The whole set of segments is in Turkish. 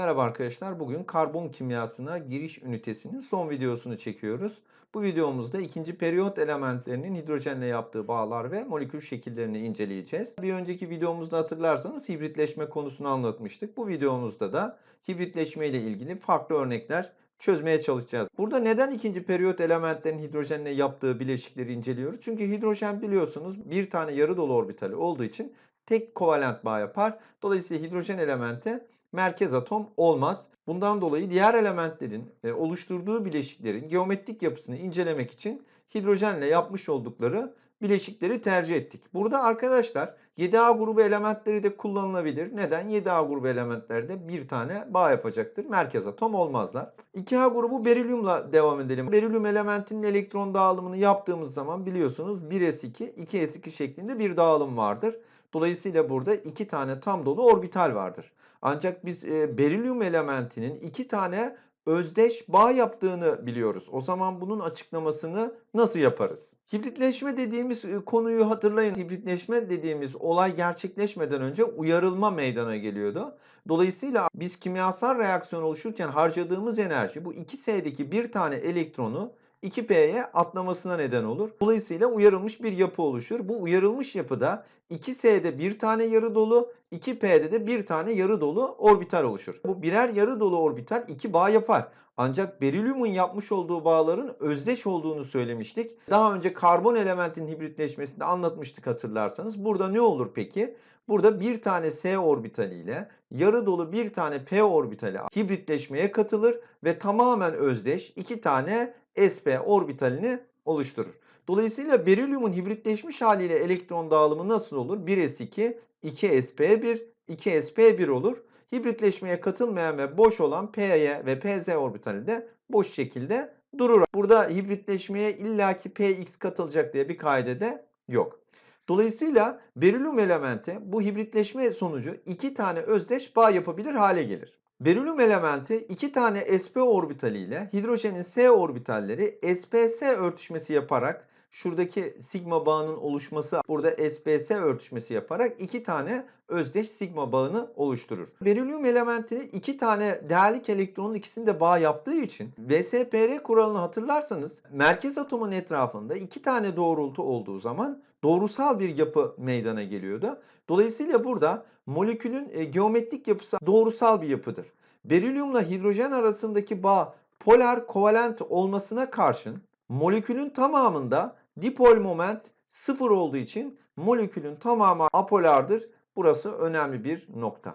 Merhaba arkadaşlar. Bugün karbon kimyasına giriş ünitesinin son videosunu çekiyoruz. Bu videomuzda ikinci periyot elementlerinin hidrojenle yaptığı bağlar ve molekül şekillerini inceleyeceğiz. Bir önceki videomuzda hatırlarsanız hibritleşme konusunu anlatmıştık. Bu videomuzda da hibritleşme ile ilgili farklı örnekler çözmeye çalışacağız. Burada neden ikinci periyot elementlerin hidrojenle yaptığı bileşikleri inceliyoruz? Çünkü hidrojen biliyorsunuz bir tane yarı dolu orbitali olduğu için tek kovalent bağ yapar. Dolayısıyla hidrojen elementi merkez atom olmaz. Bundan dolayı diğer elementlerin e, oluşturduğu bileşiklerin geometrik yapısını incelemek için hidrojenle yapmış oldukları bileşikleri tercih ettik. Burada arkadaşlar 7A grubu elementleri de kullanılabilir. Neden? 7A grubu elementlerde bir tane bağ yapacaktır. Merkez atom olmazlar. 2A grubu berilyumla devam edelim. Berilyum elementinin elektron dağılımını yaptığımız zaman biliyorsunuz 1s2, 2s2 şeklinde bir dağılım vardır. Dolayısıyla burada iki tane tam dolu orbital vardır. Ancak biz e, berilyum elementinin iki tane özdeş bağ yaptığını biliyoruz. O zaman bunun açıklamasını nasıl yaparız? Hibritleşme dediğimiz konuyu hatırlayın. Hibritleşme dediğimiz olay gerçekleşmeden önce uyarılma meydana geliyordu. Dolayısıyla biz kimyasal reaksiyon oluşurken harcadığımız enerji bu 2S'deki bir tane elektronu 2P'ye atlamasına neden olur. Dolayısıyla uyarılmış bir yapı oluşur. Bu uyarılmış yapıda 2S'de bir tane yarı dolu, 2P'de de bir tane yarı dolu orbital oluşur. Bu birer yarı dolu orbital iki bağ yapar. Ancak berilyumun yapmış olduğu bağların özdeş olduğunu söylemiştik. Daha önce karbon elementin hibritleşmesinde anlatmıştık hatırlarsanız. Burada ne olur peki? Burada bir tane S orbitali ile yarı dolu bir tane P orbitali hibritleşmeye katılır ve tamamen özdeş iki tane sp orbitalini oluşturur. Dolayısıyla berilyumun hibritleşmiş haliyle elektron dağılımı nasıl olur? 1s2, 2sp1, 2sp1 olur. Hibritleşmeye katılmayan ve boş olan P'ye ve Pz orbitali de boş şekilde durur. Burada hibritleşmeye illaki Px katılacak diye bir kaide de yok. Dolayısıyla berilyum elementi bu hibritleşme sonucu iki tane özdeş bağ yapabilir hale gelir. Berilyum elementi iki tane sp orbitali ile hidrojenin s orbitalleri sps örtüşmesi yaparak şuradaki sigma bağının oluşması burada sps örtüşmesi yaparak iki tane özdeş sigma bağını oluşturur. Berilyum elementini iki tane değerlik elektronun ikisinde bağ yaptığı için VSPR kuralını hatırlarsanız merkez atomun etrafında iki tane doğrultu olduğu zaman doğrusal bir yapı meydana geliyordu. Dolayısıyla burada molekülün e, geometrik yapısı doğrusal bir yapıdır. Berilyumla hidrojen arasındaki bağ polar kovalent olmasına karşın molekülün tamamında dipol moment sıfır olduğu için molekülün tamamı apolardır. Burası önemli bir nokta.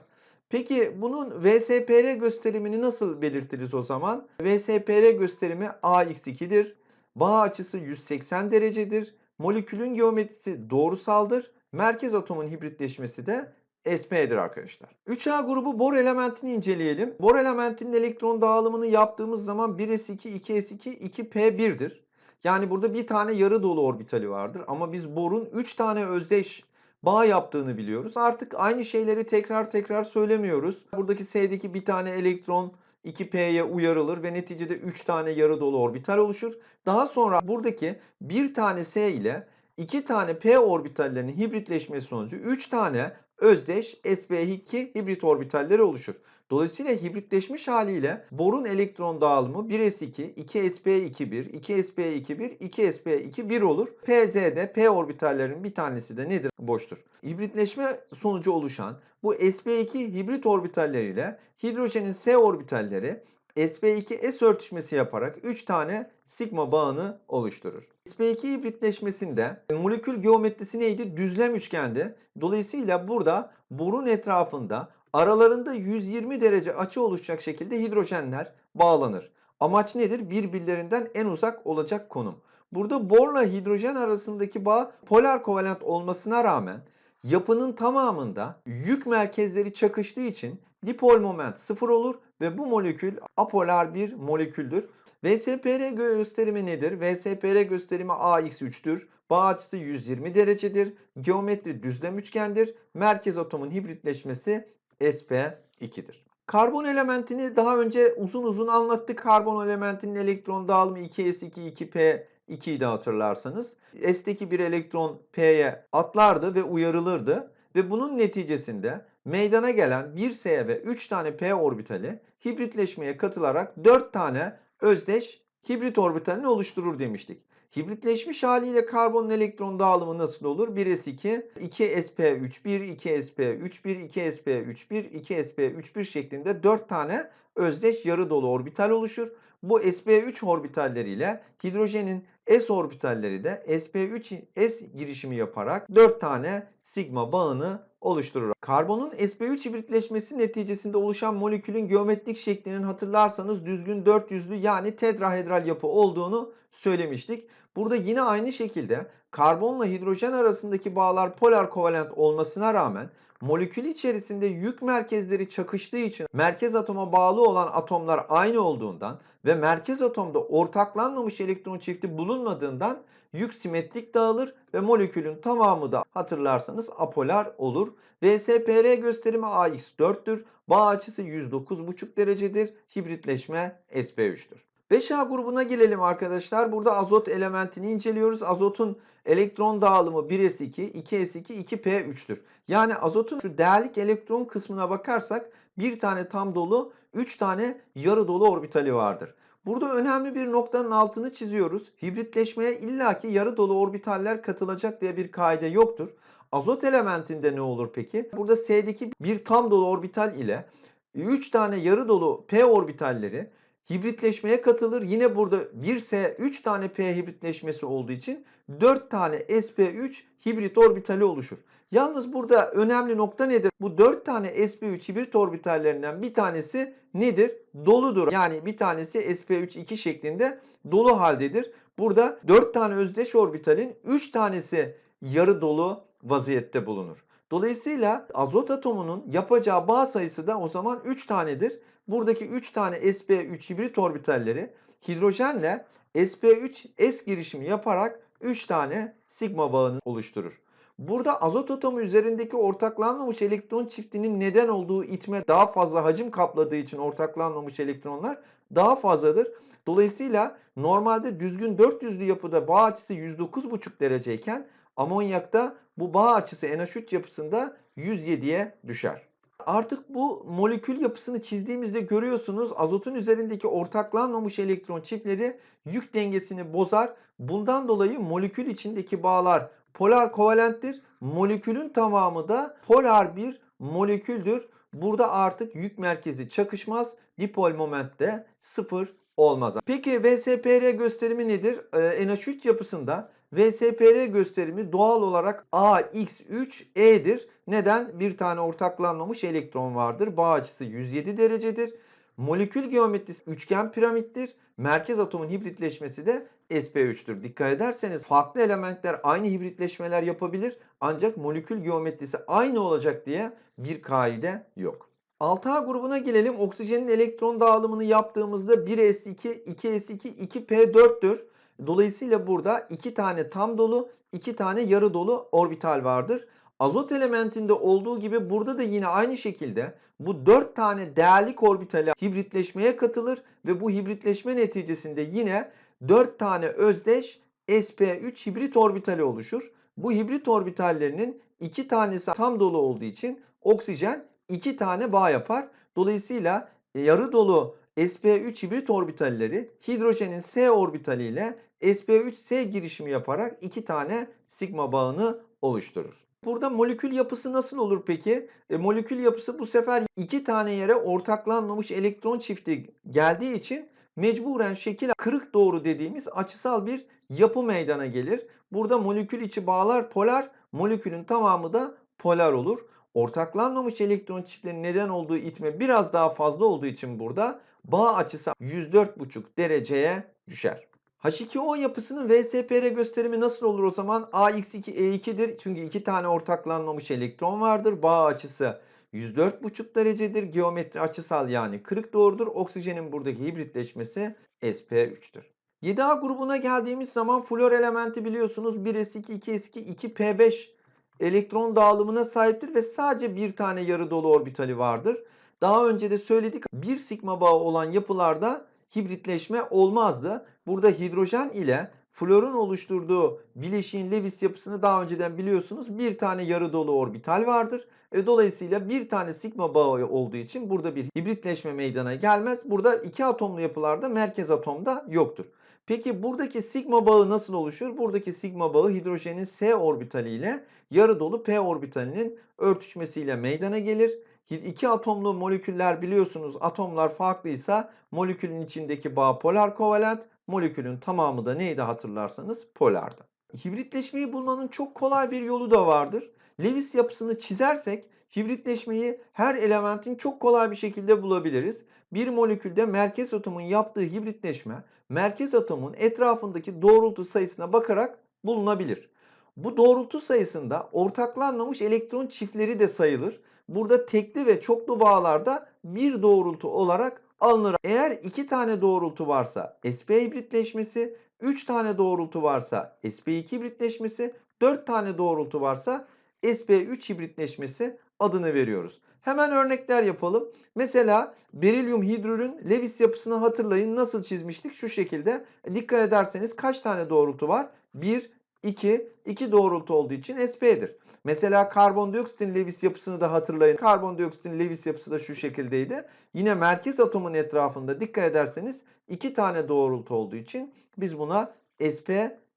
Peki bunun VSPR gösterimini nasıl belirtiriz o zaman? VSPR gösterimi AX2'dir. Bağ açısı 180 derecedir. Molekülün geometrisi doğrusaldır. Merkez atomun hibritleşmesi de SP'dir arkadaşlar. 3A grubu bor elementini inceleyelim. Bor elementinin elektron dağılımını yaptığımız zaman 1s2, 2s2, 2p1'dir. Yani burada bir tane yarı dolu orbitali vardır. Ama biz borun 3 tane özdeş bağ yaptığını biliyoruz. Artık aynı şeyleri tekrar tekrar söylemiyoruz. Buradaki S'deki bir tane elektron 2P'ye uyarılır ve neticede 3 tane yarı dolu orbital oluşur. Daha sonra buradaki bir tane S ile 2 tane P orbitallerinin hibritleşmesi sonucu 3 tane özdeş sp2 hibrit orbitalleri oluşur. Dolayısıyla hibritleşmiş haliyle borun elektron dağılımı 1s2, 2sp21, 2sp21, 2sp21 olur. Pz'de p orbitallerin bir tanesi de nedir? Boştur. Hibritleşme sonucu oluşan bu sp2 hibrit orbitalleriyle hidrojenin s orbitalleri sp2s örtüşmesi yaparak 3 tane sigma bağını oluşturur. sp2 hibritleşmesinde molekül geometrisi neydi? Düzlem üçgendi. Dolayısıyla burada borun etrafında aralarında 120 derece açı oluşacak şekilde hidrojenler bağlanır. Amaç nedir? Birbirlerinden en uzak olacak konum. Burada borla hidrojen arasındaki bağ polar kovalent olmasına rağmen yapının tamamında yük merkezleri çakıştığı için dipol moment sıfır olur ve bu molekül apolar bir moleküldür. VSPR gösterimi nedir? VSPR gösterimi AX3'tür. Bağ açısı 120 derecedir. Geometri düzlem üçgendir. Merkez atomun hibritleşmesi sp2'dir. Karbon elementini daha önce uzun uzun anlattık. Karbon elementinin elektron dağılımı 2s2 2p 2'yi de hatırlarsanız. S'teki bir elektron P'ye atlardı ve uyarılırdı. Ve bunun neticesinde meydana gelen 1s ve 3 tane p orbitali hibritleşmeye katılarak 4 tane özdeş hibrit orbitalini oluşturur demiştik. Hibritleşmiş haliyle karbonun elektron dağılımı nasıl olur? 1s2, 2sp3, 1, 2sp3, 1, 2sp3, 1, 2sp3, 1 şeklinde 4 tane özdeş yarı dolu orbital oluşur. Bu sp3 orbitalleriyle hidrojenin s orbitalleri de sp3s girişimi yaparak 4 tane sigma bağını oluşturur. Karbonun sp3 hibritleşmesi neticesinde oluşan molekülün geometrik şeklinin hatırlarsanız düzgün 400'lü yani tetrahedral yapı olduğunu söylemiştik. Burada yine aynı şekilde karbonla hidrojen arasındaki bağlar polar kovalent olmasına rağmen molekül içerisinde yük merkezleri çakıştığı için merkez atoma bağlı olan atomlar aynı olduğundan ve merkez atomda ortaklanmamış elektron çifti bulunmadığından yük simetrik dağılır ve molekülün tamamı da hatırlarsanız apolar olur. VSPR gösterimi AX4'tür. Bağ açısı 109,5 derecedir. Hibritleşme sp3'tür. 5A grubuna gelelim arkadaşlar. Burada azot elementini inceliyoruz. Azotun elektron dağılımı 1s2, 2s2, 2p3'tür. Yani azotun şu değerlik elektron kısmına bakarsak bir tane tam dolu, 3 tane yarı dolu orbitali vardır. Burada önemli bir noktanın altını çiziyoruz. Hibritleşmeye illaki yarı dolu orbitaller katılacak diye bir kaide yoktur. Azot elementinde ne olur peki? Burada S'deki bir tam dolu orbital ile 3 tane yarı dolu p orbitalleri hibritleşmeye katılır. Yine burada 1S 3 tane P hibritleşmesi olduğu için 4 tane sp3 hibrit orbitali oluşur. Yalnız burada önemli nokta nedir? Bu 4 tane sp3 hibrit orbitallerinden bir tanesi nedir? Doludur. Yani bir tanesi sp3 2 şeklinde dolu haldedir. Burada 4 tane özdeş orbitalin 3 tanesi yarı dolu vaziyette bulunur. Dolayısıyla azot atomunun yapacağı bağ sayısı da o zaman 3 tanedir. Buradaki 3 tane sp3 hibrit orbitalleri hidrojenle sp3s girişimi yaparak 3 tane sigma bağını oluşturur. Burada azot atomu üzerindeki ortaklanmamış elektron çiftinin neden olduğu itme daha fazla hacim kapladığı için ortaklanmamış elektronlar daha fazladır. Dolayısıyla normalde düzgün 400'lü yapıda bağ açısı 109,5 dereceyken amonyakta bu bağ açısı NH3 yapısında 107'ye düşer. Artık bu molekül yapısını çizdiğimizde görüyorsunuz azotun üzerindeki ortaklanmamış elektron çiftleri yük dengesini bozar. Bundan dolayı molekül içindeki bağlar polar kovalenttir. Molekülün tamamı da polar bir moleküldür. Burada artık yük merkezi çakışmaz. Dipol moment de sıfır olmaz. Peki VSPR gösterimi nedir? Ee, NH3 yapısında VSPR gösterimi doğal olarak AX3E'dir. Neden? Bir tane ortaklanmamış elektron vardır. Bağ açısı 107 derecedir. Molekül geometrisi üçgen piramittir. Merkez atomun hibritleşmesi de sp3'tür. Dikkat ederseniz farklı elementler aynı hibritleşmeler yapabilir. Ancak molekül geometrisi aynı olacak diye bir kaide yok. 6A grubuna gelelim. Oksijenin elektron dağılımını yaptığımızda 1s2, 2s2, 2p4'tür. Dolayısıyla burada 2 tane tam dolu, 2 tane yarı dolu orbital vardır. Azot elementinde olduğu gibi burada da yine aynı şekilde bu 4 tane değerlik orbitali hibritleşmeye katılır ve bu hibritleşme neticesinde yine 4 tane özdeş sp3 hibrit orbitali oluşur. Bu hibrit orbitallerinin 2 tanesi tam dolu olduğu için oksijen 2 tane bağ yapar. Dolayısıyla yarı dolu sp3 hibrit orbitalleri hidrojenin s orbitali ile sp3s girişimi yaparak 2 tane sigma bağını oluşturur. Burada molekül yapısı nasıl olur peki? E, molekül yapısı bu sefer iki tane yere ortaklanmamış elektron çifti geldiği için mecburen şekil kırık doğru dediğimiz açısal bir yapı meydana gelir. Burada molekül içi bağlar polar, molekülün tamamı da polar olur. Ortaklanmamış elektron çiftlerinin neden olduğu itme biraz daha fazla olduğu için burada bağ açısı 104,5 dereceye düşer. H2O yapısının VSPR gösterimi nasıl olur o zaman? AX2E2'dir. Çünkü iki tane ortaklanmamış elektron vardır. Bağ açısı 104,5 derecedir. Geometri açısal yani kırık doğrudur. Oksijenin buradaki hibritleşmesi sp3'tür. 7A grubuna geldiğimiz zaman flor elementi biliyorsunuz 1s2, 2s2, 2p5 elektron dağılımına sahiptir ve sadece bir tane yarı dolu orbitali vardır. Daha önce de söyledik bir sigma bağı olan yapılarda hibritleşme olmazdı. Burada hidrojen ile Florun oluşturduğu bileşiğin Lewis yapısını daha önceden biliyorsunuz. Bir tane yarı dolu orbital vardır. E, dolayısıyla bir tane sigma bağı olduğu için burada bir hibritleşme meydana gelmez. Burada iki atomlu yapılarda merkez atomda yoktur. Peki buradaki sigma bağı nasıl oluşur? Buradaki sigma bağı hidrojenin S orbitali ile yarı dolu P orbitalinin örtüşmesiyle meydana gelir. İki atomlu moleküller biliyorsunuz atomlar farklıysa molekülün içindeki bağ polar kovalent, molekülün tamamı da neydi hatırlarsanız polardı. Hibritleşmeyi bulmanın çok kolay bir yolu da vardır. Lewis yapısını çizersek hibritleşmeyi her elementin çok kolay bir şekilde bulabiliriz. Bir molekülde merkez atomun yaptığı hibritleşme merkez atomun etrafındaki doğrultu sayısına bakarak bulunabilir. Bu doğrultu sayısında ortaklanmamış elektron çiftleri de sayılır. Burada tekli ve çoklu bağlarda bir doğrultu olarak alınır. Eğer iki tane doğrultu varsa sp hibritleşmesi, 3 tane doğrultu varsa sp2 hibritleşmesi, 4 tane doğrultu varsa sp3 hibritleşmesi adını veriyoruz. Hemen örnekler yapalım. Mesela berilyum hidrürün Lewis yapısını hatırlayın. Nasıl çizmiştik? Şu şekilde. Dikkat ederseniz kaç tane doğrultu var? 1, 2, 2 doğrultu olduğu için sp'dir. Mesela karbondioksitin Lewis yapısını da hatırlayın. Karbondioksitin Lewis yapısı da şu şekildeydi. Yine merkez atomun etrafında dikkat ederseniz 2 tane doğrultu olduğu için biz buna sp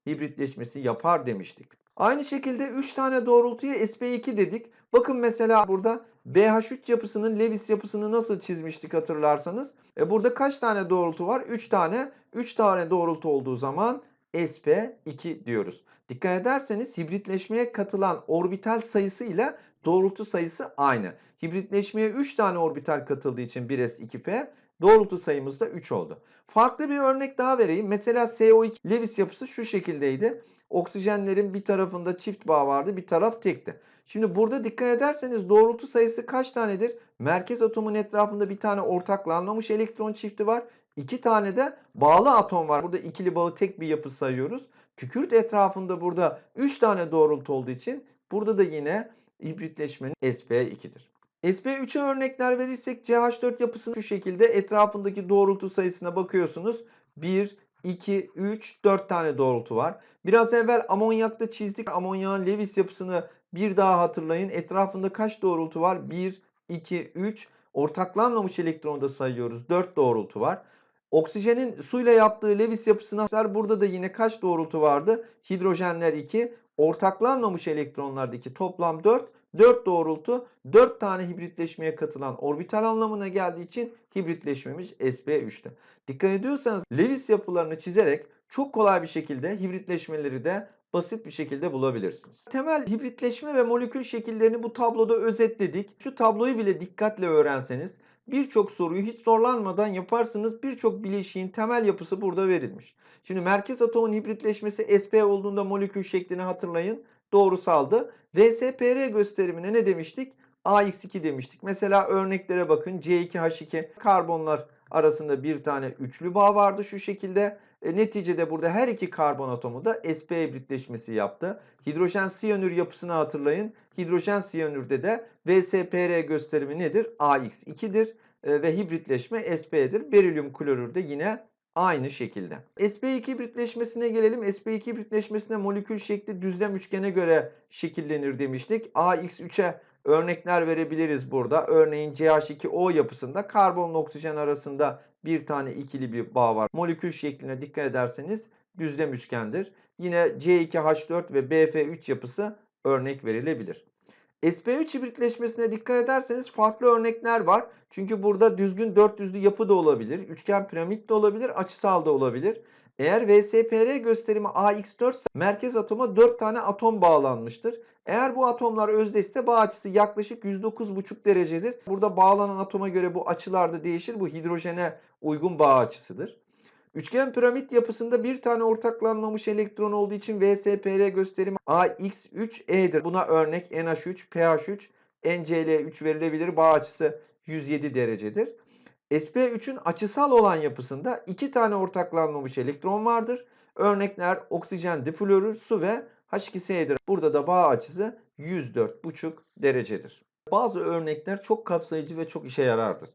hibritleşmesi yapar demiştik. Aynı şekilde 3 tane doğrultuya sp2 dedik. Bakın mesela burada BH3 yapısının Lewis yapısını nasıl çizmiştik hatırlarsanız. E burada kaç tane doğrultu var? 3 tane. 3 tane doğrultu olduğu zaman sp2 diyoruz. Dikkat ederseniz hibritleşmeye katılan orbital sayısı ile doğrultu sayısı aynı. Hibritleşmeye 3 tane orbital katıldığı için 1s 2p doğrultu sayımız da 3 oldu. Farklı bir örnek daha vereyim. Mesela CO2 Lewis yapısı şu şekildeydi. Oksijenlerin bir tarafında çift bağ vardı, bir taraf tekti. Şimdi burada dikkat ederseniz doğrultu sayısı kaç tanedir? Merkez atomun etrafında bir tane ortaklanmamış elektron çifti var. İki tane de bağlı atom var. Burada ikili bağı tek bir yapı sayıyoruz. Kükürt etrafında burada 3 tane doğrultu olduğu için burada da yine hibritleşmenin sp2'dir. sp3'e örnekler verirsek CH4 yapısının şu şekilde etrafındaki doğrultu sayısına bakıyorsunuz. 1, 2, 3, 4 tane doğrultu var. Biraz evvel amonyakta çizdik. Amonyağın Lewis yapısını bir daha hatırlayın. Etrafında kaç doğrultu var? 1, 2, 3. Ortaklanmamış elektronu da sayıyoruz. 4 doğrultu var. Oksijenin suyla yaptığı Lewis yapısına burada da yine kaç doğrultu vardı? Hidrojenler 2. Ortaklanmamış elektronlardaki toplam 4. 4 doğrultu 4 tane hibritleşmeye katılan orbital anlamına geldiği için hibritleşmemiz sp3'te. Dikkat ediyorsanız Lewis yapılarını çizerek çok kolay bir şekilde hibritleşmeleri de basit bir şekilde bulabilirsiniz. Temel hibritleşme ve molekül şekillerini bu tabloda özetledik. Şu tabloyu bile dikkatle öğrenseniz birçok soruyu hiç zorlanmadan yaparsınız. Birçok bileşiğin temel yapısı burada verilmiş. Şimdi merkez atomun hibritleşmesi sp olduğunda molekül şeklini hatırlayın. Doğrusaldı. VSPR gösterimine ne demiştik? AX2 demiştik. Mesela örneklere bakın. C2H2 karbonlar arasında bir tane üçlü bağ vardı şu şekilde. E, neticede burada her iki karbon atomu da sp hibritleşmesi yaptı. Hidrojen siyanür yapısını hatırlayın. Hidrojen siyanürde de VSPR gösterimi nedir? AX2'dir e, ve hibritleşme sp'dir. Berilyum klorürde yine aynı şekilde. sp2 hibritleşmesine gelelim. sp2 hibritleşmesine molekül şekli düzlem üçgene göre şekillenir demiştik. AX3'e örnekler verebiliriz burada. Örneğin CH2O yapısında karbonla oksijen arasında bir tane ikili bir bağ var. Molekül şekline dikkat ederseniz düzlem üçgendir. Yine C2H4 ve BF3 yapısı örnek verilebilir. Sp3 hibritleşmesine dikkat ederseniz farklı örnekler var. Çünkü burada düzgün dört düzlü yapı da olabilir. Üçgen piramit de olabilir. Açısal da olabilir. Eğer VSPR gösterimi AX4 ise merkez atoma 4 tane atom bağlanmıştır. Eğer bu atomlar özdeşse bağ açısı yaklaşık 109,5 derecedir. Burada bağlanan atoma göre bu açılar da değişir. Bu hidrojene uygun bağ açısıdır. Üçgen piramit yapısında bir tane ortaklanmamış elektron olduğu için VSPR gösterimi AX3E'dir. Buna örnek NH3, PH3, NCl3 verilebilir. Bağ açısı 107 derecedir. sp3'ün açısal olan yapısında iki tane ortaklanmamış elektron vardır. Örnekler oksijen diflorür, su ve H2S'dir. Burada da bağ açısı 104,5 derecedir. Bazı örnekler çok kapsayıcı ve çok işe yarardır.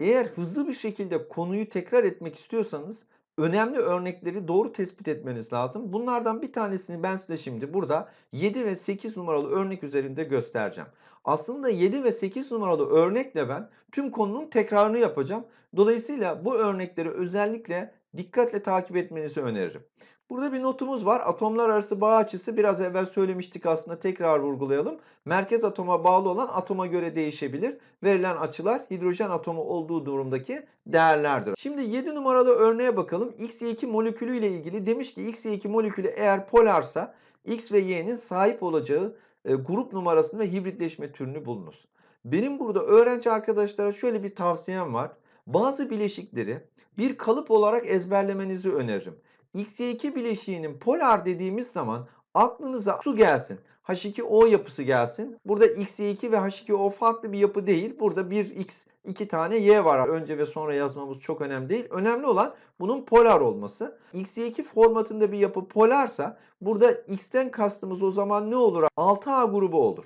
Eğer hızlı bir şekilde konuyu tekrar etmek istiyorsanız önemli örnekleri doğru tespit etmeniz lazım. Bunlardan bir tanesini ben size şimdi burada 7 ve 8 numaralı örnek üzerinde göstereceğim. Aslında 7 ve 8 numaralı örnekle ben tüm konunun tekrarını yapacağım. Dolayısıyla bu örnekleri özellikle dikkatle takip etmenizi öneririm. Burada bir notumuz var. Atomlar arası bağ açısı biraz evvel söylemiştik aslında tekrar vurgulayalım. Merkez atoma bağlı olan atoma göre değişebilir. Verilen açılar hidrojen atomu olduğu durumdaki değerlerdir. Şimdi 7 numaralı örneğe bakalım. XY2 molekülü ile ilgili demiş ki XY2 molekülü eğer polarsa X ve Y'nin sahip olacağı e, grup numarasını ve hibritleşme türünü bulunuz. Benim burada öğrenci arkadaşlara şöyle bir tavsiyem var. Bazı bileşikleri bir kalıp olarak ezberlemenizi öneririm. XY2 bileşiğinin polar dediğimiz zaman aklınıza su gelsin. H2O yapısı gelsin. Burada XY2 ve H2O farklı bir yapı değil. Burada bir X, iki tane Y var. Önce ve sonra yazmamız çok önemli değil. Önemli olan bunun polar olması. XY2 formatında bir yapı polarsa burada X'ten kastımız o zaman ne olur? 6A grubu olur.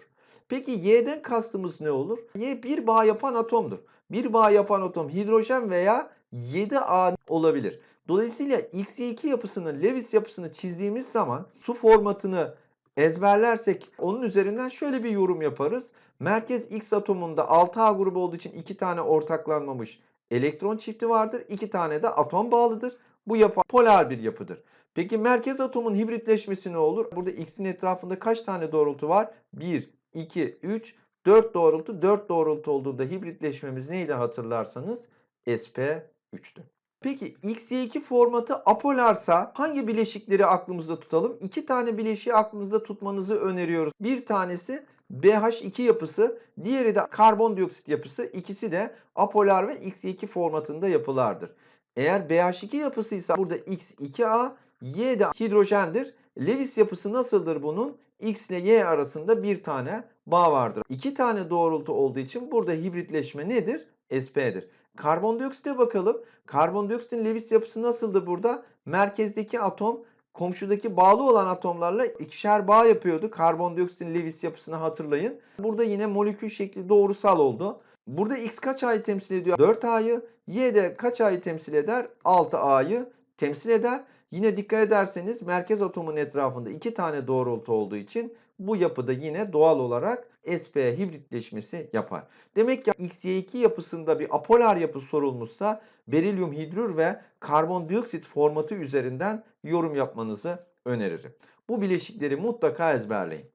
Peki Y'den kastımız ne olur? Y bir bağ yapan atomdur. Bir bağ yapan atom hidrojen veya 7A olabilir. Dolayısıyla XY2 yapısının Lewis yapısını çizdiğimiz zaman su formatını ezberlersek onun üzerinden şöyle bir yorum yaparız. Merkez X atomunda 6A grubu olduğu için 2 tane ortaklanmamış elektron çifti vardır. 2 tane de atom bağlıdır. Bu yapı polar bir yapıdır. Peki merkez atomun hibritleşmesi ne olur? Burada X'in etrafında kaç tane doğrultu var? 1, 2, 3, 4 doğrultu. 4 doğrultu olduğunda hibritleşmemiz neydi hatırlarsanız? sp3'tü. Peki XY2 formatı apolarsa hangi bileşikleri aklımızda tutalım? İki tane bileşiği aklınızda tutmanızı öneriyoruz. Bir tanesi BH2 yapısı, diğeri de karbondioksit yapısı. İkisi de apolar ve XY2 formatında yapılardır. Eğer BH2 yapısıysa burada X2A, Y de hidrojendir. Lewis yapısı nasıldır bunun? X ile Y arasında bir tane bağ vardır. İki tane doğrultu olduğu için burada hibritleşme nedir? SP'dir. Karbondioksite bakalım. Karbondioksitin Lewis yapısı nasıldı burada? Merkezdeki atom komşudaki bağlı olan atomlarla ikişer bağ yapıyordu. Karbondioksitin Lewis yapısını hatırlayın. Burada yine molekül şekli doğrusal oldu. Burada X kaç A'yı temsil ediyor? 4A'yı. Y de kaç A'yı temsil eder? 6A'yı temsil eder. Yine dikkat ederseniz merkez atomun etrafında iki tane doğrultu olduğu için bu yapıda yine doğal olarak sp hibritleşmesi yapar. Demek ki XY2 yapısında bir apolar yapı sorulmuşsa berilyum hidrür ve karbondioksit formatı üzerinden yorum yapmanızı öneririm. Bu bileşikleri mutlaka ezberleyin.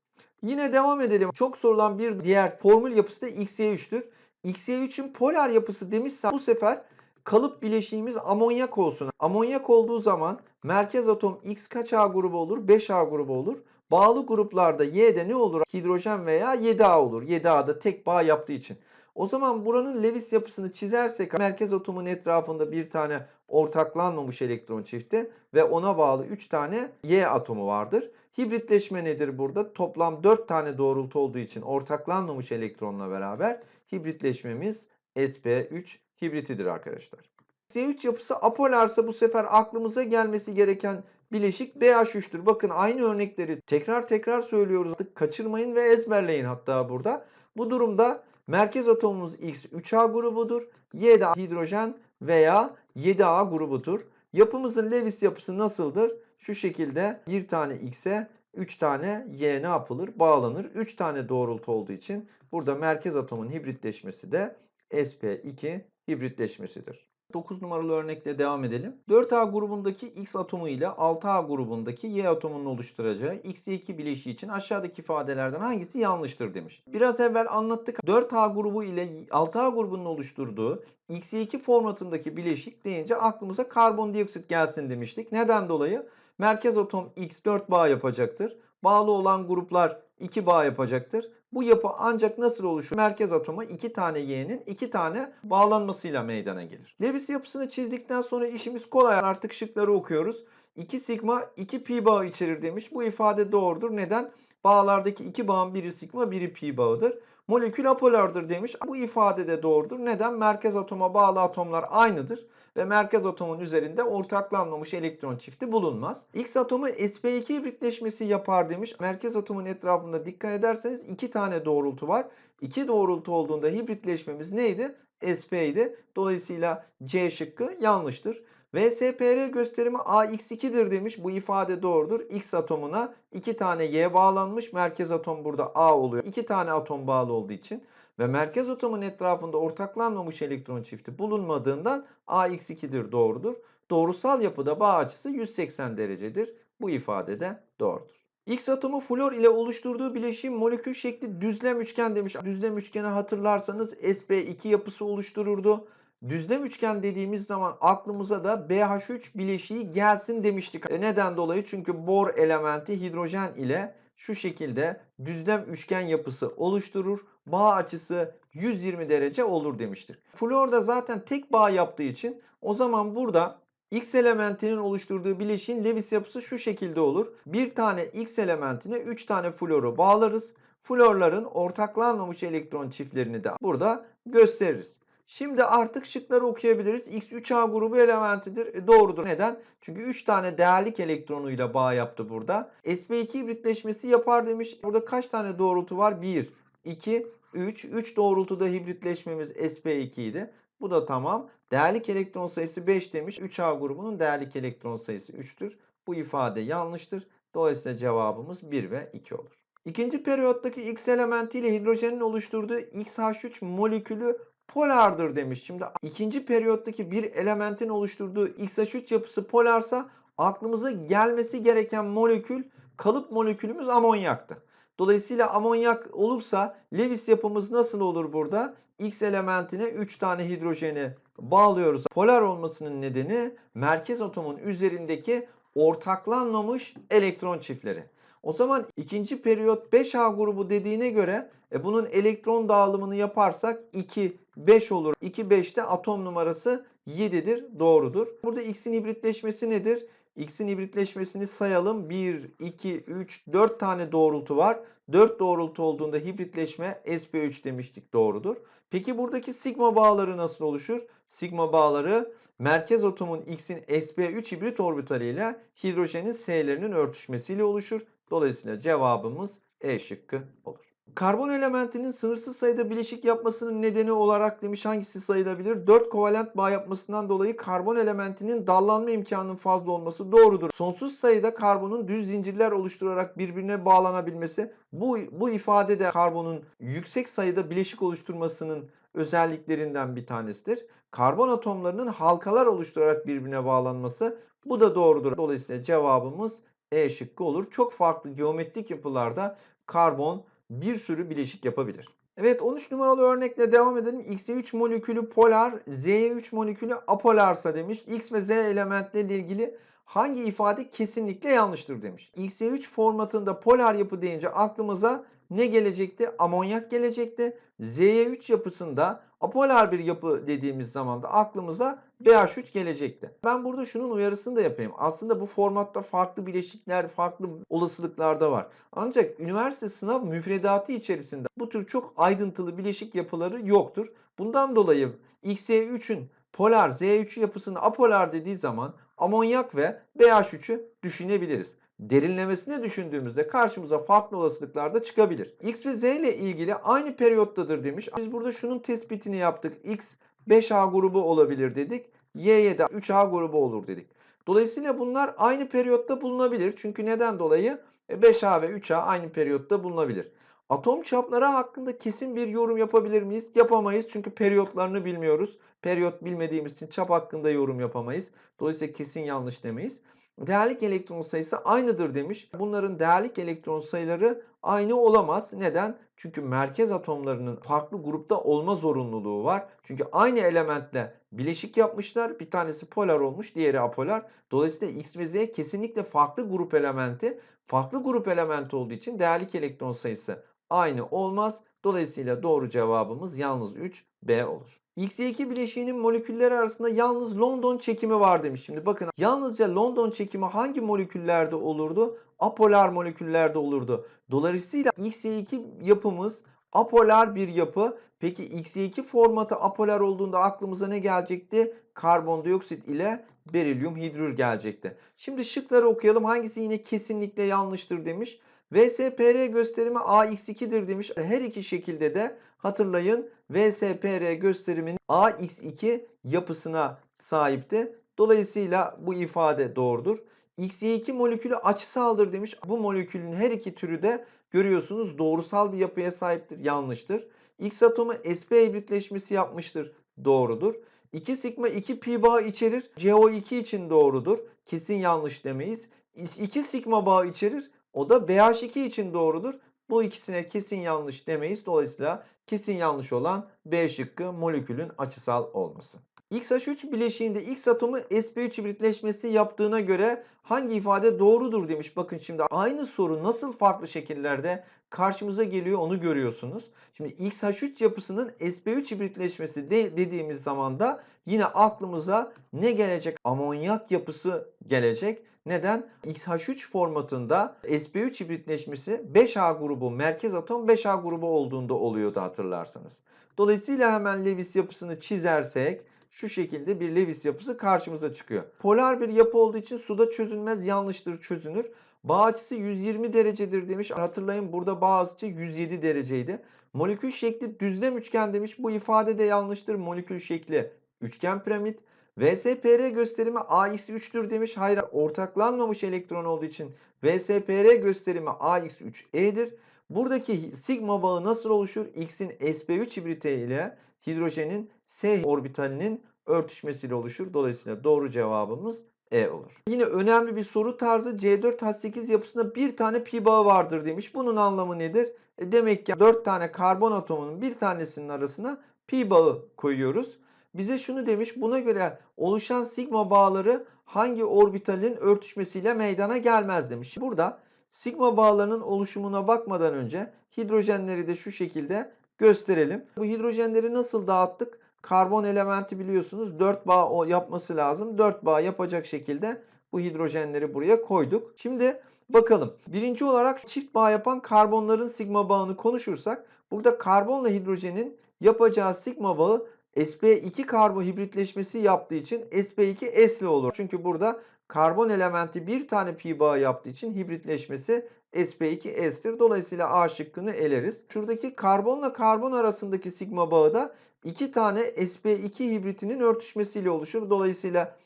Yine devam edelim. Çok sorulan bir diğer formül yapısı da XY3'tür. XY3'ün polar yapısı demişsem bu sefer kalıp bileşiğimiz amonyak olsun. Amonyak olduğu zaman merkez atom X kaç A grubu olur? 5A grubu olur. Bağlı gruplarda Y'de ne olur? Hidrojen veya 7A olur. 7A'da tek bağ yaptığı için. O zaman buranın Lewis yapısını çizersek merkez atomun etrafında bir tane ortaklanmamış elektron çifti ve ona bağlı 3 tane Y atomu vardır. Hibritleşme nedir burada? Toplam 4 tane doğrultu olduğu için ortaklanmamış elektronla beraber hibritleşmemiz sp3 hibritidir arkadaşlar. S3 yapısı apolarsa bu sefer aklımıza gelmesi gereken bileşik BH3'tür. Bakın aynı örnekleri tekrar tekrar söylüyoruz. Kaçırmayın ve ezberleyin hatta burada. Bu durumda merkez atomumuz X 3A grubudur. Y hidrojen veya 7A grubudur. Yapımızın Lewis yapısı nasıldır? Şu şekilde bir tane X'e 3 tane Y ne yapılır? Bağlanır. 3 tane doğrultu olduğu için burada merkez atomun hibritleşmesi de sp2 hibritleşmesidir. 9 numaralı örnekle devam edelim. 4A grubundaki X atomu ile 6A grubundaki Y atomunun oluşturacağı X2 bileşiği için aşağıdaki ifadelerden hangisi yanlıştır demiş. Biraz evvel anlattık. 4A grubu ile 6A grubunun oluşturduğu X2 formatındaki bileşik deyince aklımıza karbondioksit gelsin demiştik. Neden dolayı? Merkez atom X 4 bağ yapacaktır. Bağlı olan gruplar 2 bağ yapacaktır. Bu yapı ancak nasıl oluşur? Merkez atoma 2 tane Y'nin 2 tane bağlanmasıyla meydana gelir. Lewis yapısını çizdikten sonra işimiz kolay. Artık şıkları okuyoruz. 2 sigma 2 pi bağı içerir demiş. Bu ifade doğrudur. Neden? Bağlardaki iki bağın biri sigma biri pi bağıdır. Molekül apolardır demiş. Bu ifade de doğrudur. Neden? Merkez atoma bağlı atomlar aynıdır ve merkez atomun üzerinde ortaklanmamış elektron çifti bulunmaz. X atomu sp2 hibritleşmesi yapar demiş. Merkez atomun etrafında dikkat ederseniz iki tane doğrultu var. İki doğrultu olduğunda hibritleşmemiz neydi? sp idi. Dolayısıyla C şıkkı yanlıştır. VSPR gösterimi AX2'dir demiş. Bu ifade doğrudur. X atomuna 2 tane Y bağlanmış. Merkez atom burada A oluyor. 2 tane atom bağlı olduğu için ve merkez atomun etrafında ortaklanmamış elektron çifti bulunmadığından AX2'dir doğrudur. Doğrusal yapıda bağ açısı 180 derecedir. Bu ifade de doğrudur. X atomu flor ile oluşturduğu bileşiğin molekül şekli düzlem üçgen demiş. Düzlem üçgeni hatırlarsanız sp2 yapısı oluştururdu. Düzlem üçgen dediğimiz zaman aklımıza da BH3 bileşiği gelsin demiştik. E neden dolayı? Çünkü bor elementi hidrojen ile şu şekilde düzlem üçgen yapısı oluşturur. Bağ açısı 120 derece olur demiştir. Flor da zaten tek bağ yaptığı için o zaman burada X elementinin oluşturduğu bileşiğin Lewis yapısı şu şekilde olur. Bir tane X elementine 3 tane floru bağlarız. Florların ortaklanmamış elektron çiftlerini de burada gösteririz. Şimdi artık şıkları okuyabiliriz. X 3A grubu elementidir. E, doğrudur. Neden? Çünkü 3 tane değerlik elektronuyla bağ yaptı burada. sp2 hibritleşmesi yapar demiş. Burada kaç tane doğrultu var? 1, 2, 3. 3 doğrultuda hibritleşmemiz sp2 idi. Bu da tamam. Değerlik elektron sayısı 5 demiş. 3A grubunun değerlik elektron sayısı 3'tür. Bu ifade yanlıştır. Dolayısıyla cevabımız 1 ve 2 olur. İkinci periyottaki X elementiyle hidrojenin oluşturduğu XH3 molekülü polardır demiş. Şimdi ikinci periyottaki bir elementin oluşturduğu XH3 yapısı polarsa aklımıza gelmesi gereken molekül kalıp molekülümüz amonyaktı. Dolayısıyla amonyak olursa Lewis yapımız nasıl olur burada? X elementine 3 tane hidrojeni bağlıyoruz. Polar olmasının nedeni merkez atomun üzerindeki ortaklanmamış elektron çiftleri. O zaman ikinci periyot 5A grubu dediğine göre e, bunun elektron dağılımını yaparsak 2, 5 olur. 2, 5'te atom numarası 7'dir. Doğrudur. Burada X'in hibritleşmesi nedir? X'in hibritleşmesini sayalım. 1, 2, 3, 4 tane doğrultu var. 4 doğrultu olduğunda hibritleşme sp3 demiştik doğrudur. Peki buradaki sigma bağları nasıl oluşur? Sigma bağları merkez atomun X'in sp3 hibrit orbitali ile hidrojenin S'lerinin örtüşmesiyle oluşur. Dolayısıyla cevabımız E şıkkı olur. Karbon elementinin sınırsız sayıda bileşik yapmasının nedeni olarak demiş hangisi sayılabilir? 4 kovalent bağ yapmasından dolayı karbon elementinin dallanma imkanının fazla olması doğrudur. Sonsuz sayıda karbonun düz zincirler oluşturarak birbirine bağlanabilmesi bu, bu ifade de karbonun yüksek sayıda bileşik oluşturmasının özelliklerinden bir tanesidir. Karbon atomlarının halkalar oluşturarak birbirine bağlanması bu da doğrudur. Dolayısıyla cevabımız E şıkkı olur. Çok farklı geometrik yapılarda karbon bir sürü bileşik yapabilir. Evet 13 numaralı örnekle devam edelim. X'e 3 molekülü polar, Z'ye 3 molekülü apolarsa demiş. X ve Z elementleriyle ilgili hangi ifade kesinlikle yanlıştır demiş. X'e 3 formatında polar yapı deyince aklımıza ne gelecekti? Amonyak gelecekti. Z'ye 3 yapısında apolar bir yapı dediğimiz zaman da aklımıza BH3 gelecekti. Ben burada şunun uyarısını da yapayım. Aslında bu formatta farklı bileşikler, farklı olasılıklar da var. Ancak üniversite sınav müfredatı içerisinde bu tür çok ayrıntılı bileşik yapıları yoktur. Bundan dolayı XY3'ün polar Z3 yapısını apolar dediği zaman amonyak ve BH3'ü düşünebiliriz. Derinlemesine düşündüğümüzde karşımıza farklı olasılıklar da çıkabilir. X ve Z ile ilgili aynı periyottadır demiş. Biz burada şunun tespitini yaptık. X 5A grubu olabilir dedik. Y'ye de 3A grubu olur dedik. Dolayısıyla bunlar aynı periyotta bulunabilir. Çünkü neden dolayı? 5A ve 3A aynı periyotta bulunabilir. Atom çapları hakkında kesin bir yorum yapabilir miyiz? Yapamayız çünkü periyotlarını bilmiyoruz. Periyot bilmediğimiz için çap hakkında yorum yapamayız. Dolayısıyla kesin yanlış demeyiz. Değerlik elektron sayısı aynıdır demiş. Bunların değerlik elektron sayıları aynı olamaz. Neden? Çünkü merkez atomlarının farklı grupta olma zorunluluğu var. Çünkü aynı elementle bileşik yapmışlar. Bir tanesi polar olmuş, diğeri apolar. Dolayısıyla X ve Z kesinlikle farklı grup elementi. Farklı grup elementi olduğu için değerlik elektron sayısı aynı olmaz. Dolayısıyla doğru cevabımız yalnız 3 B olur. X2 bileşiğinin molekülleri arasında yalnız London çekimi var demiş. Şimdi bakın yalnızca London çekimi hangi moleküllerde olurdu? Apolar moleküllerde olurdu. Dolayısıyla X2 yapımız apolar bir yapı. Peki X2 formatı apolar olduğunda aklımıza ne gelecekti? Karbondioksit ile berilyum hidrür gelecekti. Şimdi şıkları okuyalım. Hangisi yine kesinlikle yanlıştır demiş. VSPR gösterimi AX2'dir demiş. Her iki şekilde de hatırlayın VSPR gösterimin AX2 yapısına sahipti. Dolayısıyla bu ifade doğrudur. XY2 molekülü açısaldır demiş. Bu molekülün her iki türü de görüyorsunuz doğrusal bir yapıya sahiptir. Yanlıştır. X atomu sp hibritleşmesi yapmıştır. Doğrudur. 2 sigma 2 pi bağı içerir. CO2 için doğrudur. Kesin yanlış demeyiz. 2 sigma bağı içerir. O da BH2 için doğrudur. Bu ikisine kesin yanlış demeyiz. Dolayısıyla kesin yanlış olan B şıkkı molekülün açısal olması. XH3 bileşiğinde X atomu sp3 hibritleşmesi yaptığına göre hangi ifade doğrudur demiş. Bakın şimdi aynı soru nasıl farklı şekillerde karşımıza geliyor onu görüyorsunuz. Şimdi XH3 yapısının sp3 hibritleşmesi de dediğimiz zaman da yine aklımıza ne gelecek? Amonyak yapısı gelecek. Neden? XH3 formatında sp3 hibritleşmesi 5A grubu merkez atom 5A grubu olduğunda oluyordu hatırlarsanız. Dolayısıyla hemen Lewis yapısını çizersek şu şekilde bir Lewis yapısı karşımıza çıkıyor. Polar bir yapı olduğu için suda çözülmez yanlıştır çözünür. Bağ açısı 120 derecedir demiş. Hatırlayın burada bağ açısı 107 dereceydi. Molekül şekli düzlem üçgen demiş. Bu ifade de yanlıştır. Molekül şekli üçgen piramit. VSPR gösterimi AX3'tür demiş. Hayır ortaklanmamış elektron olduğu için VSPR gösterimi AX3E'dir. Buradaki sigma bağı nasıl oluşur? X'in sp3 hibrite ile hidrojenin S orbitalinin örtüşmesiyle oluşur. Dolayısıyla doğru cevabımız E olur. Yine önemli bir soru tarzı C4H8 yapısında bir tane pi bağı vardır demiş. Bunun anlamı nedir? E demek ki 4 tane karbon atomunun bir tanesinin arasına pi bağı koyuyoruz. Bize şunu demiş. Buna göre oluşan sigma bağları hangi orbitalin örtüşmesiyle meydana gelmez demiş. Burada sigma bağlarının oluşumuna bakmadan önce hidrojenleri de şu şekilde gösterelim. Bu hidrojenleri nasıl dağıttık? Karbon elementi biliyorsunuz 4 bağ yapması lazım. 4 bağ yapacak şekilde bu hidrojenleri buraya koyduk. Şimdi bakalım. Birinci olarak çift bağ yapan karbonların sigma bağını konuşursak burada karbonla hidrojenin yapacağı sigma bağı sp2 karbo hibritleşmesi yaptığı için sp2 S'li olur. Çünkü burada karbon elementi bir tane pi bağı yaptığı için hibritleşmesi sp2 S'tir. Dolayısıyla A şıkkını eleriz. Şuradaki karbonla karbon arasındaki sigma bağı da iki tane sp2 hibritinin örtüşmesiyle oluşur. Dolayısıyla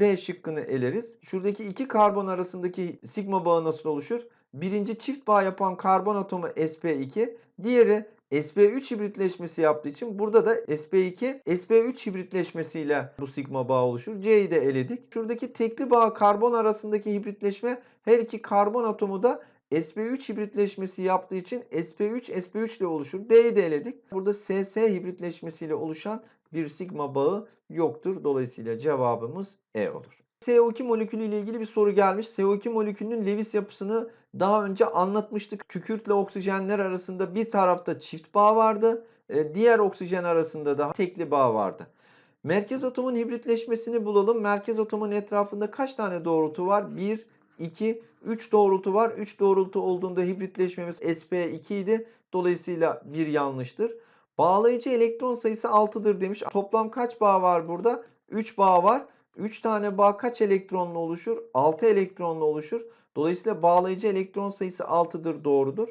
B şıkkını eleriz. Şuradaki iki karbon arasındaki sigma bağı nasıl oluşur? Birinci çift bağ yapan karbon atomu sp2, diğeri sp3 hibritleşmesi yaptığı için burada da sp2 sp3 hibritleşmesiyle bu sigma bağ oluşur. C'yi de eledik. Şuradaki tekli bağ karbon arasındaki hibritleşme her iki karbon atomu da sp3 hibritleşmesi yaptığı için sp3 sp3 ile oluşur. D'yi de eledik. Burada ss hibritleşmesiyle oluşan bir sigma bağı yoktur. Dolayısıyla cevabımız E olur. CO2 molekülü ile ilgili bir soru gelmiş. CO2 molekülünün Lewis yapısını daha önce anlatmıştık. Kükürtle oksijenler arasında bir tarafta çift bağ vardı. Diğer oksijen arasında da tekli bağ vardı. Merkez atomun hibritleşmesini bulalım. Merkez atomun etrafında kaç tane doğrultu var? 1, 2, 3 doğrultu var. 3 doğrultu olduğunda hibritleşmemiz sp2 idi. Dolayısıyla bir yanlıştır. Bağlayıcı elektron sayısı 6'dır demiş. Toplam kaç bağ var burada? 3 bağ var. 3 tane bağ kaç elektronla oluşur? 6 elektronla oluşur. Dolayısıyla bağlayıcı elektron sayısı 6'dır doğrudur.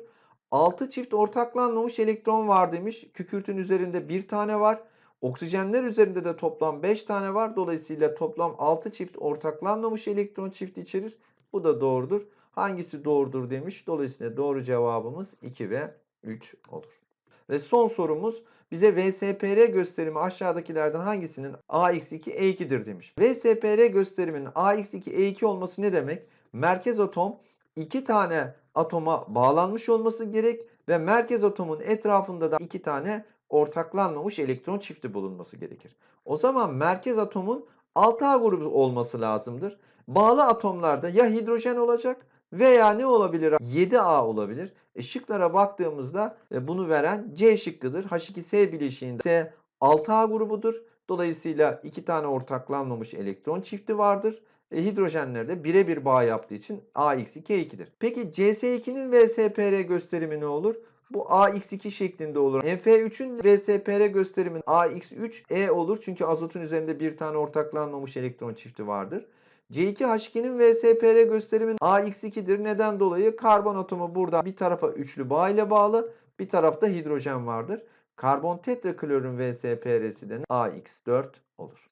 6 çift ortaklanmamış elektron var demiş. Kükürtün üzerinde 1 tane var. Oksijenler üzerinde de toplam 5 tane var. Dolayısıyla toplam 6 çift ortaklanmamış elektron çifti içerir. Bu da doğrudur. Hangisi doğrudur demiş. Dolayısıyla doğru cevabımız 2 ve 3 olur. Ve son sorumuz bize VSPR gösterimi aşağıdakilerden hangisinin AX2 E2'dir demiş. VSPR gösteriminin AX2 E2 olması ne demek? Merkez atom iki tane atoma bağlanmış olması gerek ve merkez atomun etrafında da iki tane ortaklanmamış elektron çifti bulunması gerekir. O zaman merkez atomun 6A grubu olması lazımdır. Bağlı atomlarda ya hidrojen olacak veya ne olabilir? 7A olabilir. E şıklara baktığımızda e, bunu veren C şıkkıdır. H2S bileşiğinde S 6A grubudur. Dolayısıyla iki tane ortaklanmamış elektron çifti vardır. E, hidrojenlerde birebir bağ yaptığı için AX2E2'dir. Peki CS2'nin VSPR gösterimi ne olur? Bu AX2 şeklinde olur. F3'ün VSPR gösterimin AX3E olur. Çünkü azotun üzerinde bir tane ortaklanmamış elektron çifti vardır. C2H2'nin VSPR gösterimin AX2'dir. Neden dolayı? Karbon atomu burada bir tarafa üçlü bağ ile bağlı, bir tarafta hidrojen vardır. Karbon tetraklorun VSPR'si de AX4 olur.